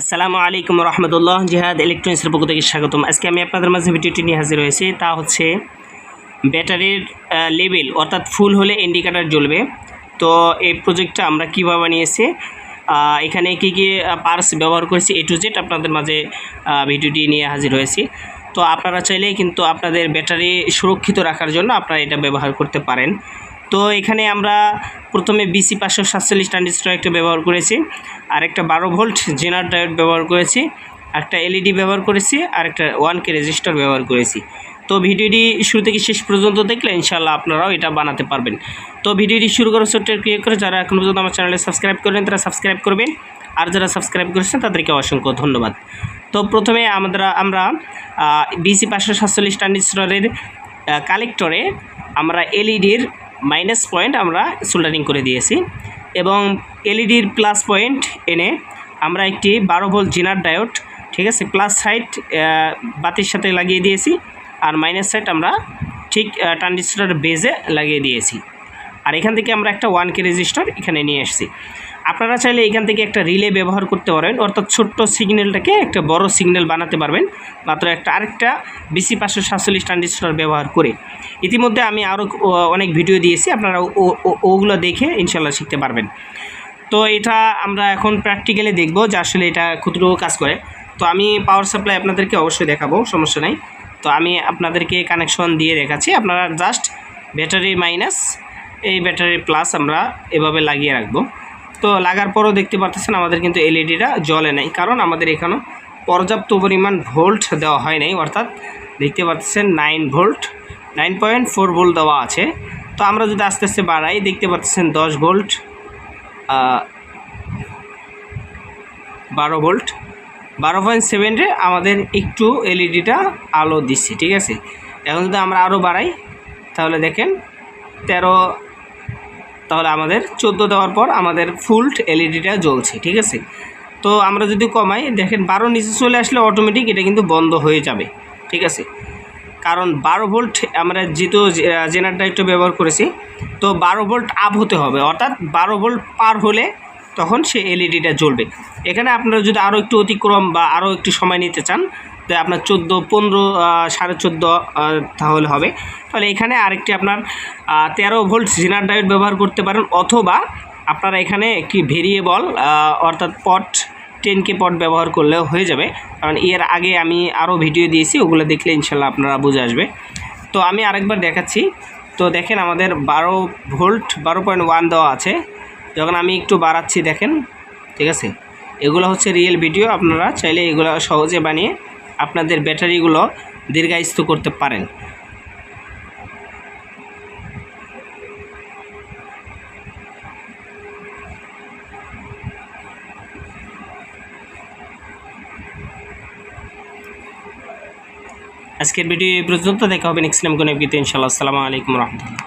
আসসালামু আলাইকুম রহমতুল্লাহ, জিহাদ ইলেকট্রনিক্সের পক্ষ থেকে স্বাগতম। আজকে আমি আপনাদের মাঝে ভিডিওটি নিয়ে হাজির হয়েছি, তা হচ্ছে ব্যাটারির লেভেল অর্থাৎ ফুল হলে ইন্ডিকেটার জ্বলবে। তো এই প্রজেক্টটা আমরা কীভাবে বানিয়েছি এখানে কী কী পার্স ব্যবহার করেছি এ টু জেড আপনাদের মাঝে ভিডিওটি নিয়ে হাজির হয়েছি। তো আপনারা চাইলেই কিন্তু আপনাদের ব্যাটারি সুরক্ষিত রাখার জন্য আপনারা এটা ব্যবহার করতে পারেন। তো এখানে আমরা প্রথমে বিসি পাঁচশো সাতচল্লিশ ট্রানজিস্টার একটা ব্যবহার করেছি আর একটা বারো ভোল্ট জেনার ডায়োড ব্যবহার করেছি একটা এলইডি ব্যবহার করেছি আর একটা ওয়ান কে রেজিস্টার ব্যবহার করেছি। তো ভিডিওটি শুরু থেকে শেষ পর্যন্ত দেখলে ইনশাল্লাহ আপনারাও এটা বানাতে পারবেন। তো ভিডিওটি শুরু করার ছোট্ট ক্লিক করে যারা এখন পর্যন্ত আমার চ্যানেলে সাবস্ক্রাইব করেন তারা সাবস্ক্রাইব করবেন। আর যারা সাবস্ক্রাইব করেছেন, তাদেরকে অসংখ্য ধন্যবাদ। তো প্রথমে আমরা আমরা বিসি পাঁচশো সাতচল্লিশ ট্রানজিস্টারের কালেক্টরে আমরা এলইডির মাইনাস পয়েন্ট আমরা সোল্ডারিং করে দিয়েছি এবং এলইডির প্লাস পয়েন্ট এনে আমরা একটি বারো ভোল্ট জিনার ডায়োড ঠিক আছে? প্লাস সাইট বাতির সাথে লাগিয়ে দিয়েছি আর মাইনাস সাইট আমরা ঠিক ট্রানজিস্টার বেজে লাগিয়ে দিয়েছি। আর এখান থেকে আমরা একটা ওয়ান কে রেজিস্টার এখানে নিয়ে এসেছি। আপনারা চাইলে এখান থেকে একটা রিলে ব্যবহার করতে পারেন, অর্থাৎ ছোট্ট সিগন্যালটাকে একটা বড় সিগন্যাল বানাতে পারবেন। মাত্র একটা আরেকটা বিসি পাঁচশো সাতচল্লিশ ট্রানজিস্টার ব্যবহার করে। ইতিমধ্যে আমি আরও অনেক ভিডিও দিয়েছি, আপনারা ওগুলো দেখে ইনশাল্লাহ শিখতে পারবেন। তো এটা আমরা এখন প্র্যাকটিক্যালি দেখব যে আসলে এটা কতটুকু কাজ করে। তো আমি পাওয়ার সাপ্লাই আপনাদেরকে অবশ্যই দেখাবো, সমস্যা নাই। তো আমি আপনাদেরকে কানেকশন দিয়ে দেখাচ্ছি। আপনারা জাস্ট ব্যাটারি মাইনাস এই ব্যাটারি প্লাস আমরা এভাবে লাগিয়ে রাখব। তো লাগার পরও দেখতে পাচ্ছেন আমাদের কিন্তু এলইডিটা জ্বলে নাই। কারণ আমাদের এখানেও পর্যাপ্ত পরিমাণ ভোল্ট দেওয়া হয় নাই, অর্থাৎ দেখতে পাচ্ছেন nine volt, nine point four volt দেওয়া আছে। তো আমরা যদি আস্তে আস্তে বাড়াই, দেখতে পাচ্ছেন দশ ভোল্ট বারো ভোল্ট, বারো পয়েন্ট সেভেনে আমাদের একটু এলইডিটা আলো দিচ্ছে, ঠিক আছে? এখন যদি আমরা আরও বাড়াই, তাহলে দেখেন তেরো তাহলে আমাদের চোদ্দ দেওয়ার পর আমাদের ফুল এলইডিটা জ্বলছে, ঠিক আছে? তো আমরা যদি কমাই, দেখেন বারো নিচে চলে আসলে অটোমেটিক এটা কিন্তু বন্ধ হয়ে যাবে, ঠিক আছে? কারণ বারো ভোল্ট আমরা যেহেতু জেনারেটারটা ব্যবহার করেছি, তো বারো ভোল্ট আপ হতে হবে, অর্থাৎ বারো ভোল্ট পার হলে তখন সে এলইডিটা জ্বলবে। এখানে আপনারা যদি আরও একটু অতিক্রম বা আরও একটু সময় নিতে চান তো আপনার চোদ্দ, পনেরো সাড়ে চোদ্দ তাহলে হবে। তাহলে এখানে আরেকটি আপনার তেরো ভোল্ট জিনার ডায়োড ব্যবহার করতে পারেন, অথবা আপনারা এখানে একটি ভেরিয়েবল অর্থাৎ পট, টেন কে পট ব্যবহার করলেও হয়ে যাবে। কারণ এর আগে আমি আরও ভিডিও দিয়েছি, ওগুলো দেখলে ইনশাল্লাহ আপনারা বুঝে আসবে। তো আমি আরেকবার দেখাচ্ছি। তো দেখেন আমাদের বারো ভোল্ট, বারো পয়েন্ট ওয়ান দেওয়া আছে। যখন আমি একটু বাড়াচ্ছি, দেখেন, ঠিক আছে? এগুলো হচ্ছে রিয়েল ভিডিও, আপনারা চাইলে এগুলো সহজে বানিয়ে আপনাদের ব্যাটারিগুলো দীর্ঘায়িত করতে পারেন। আজকের ভিডিও এই পর্যন্ত। দেখা হবে নেক্সট টাইম কোনো ভিডিওতে। আসসালামু আলাইকুম রহমতুল্লাহ।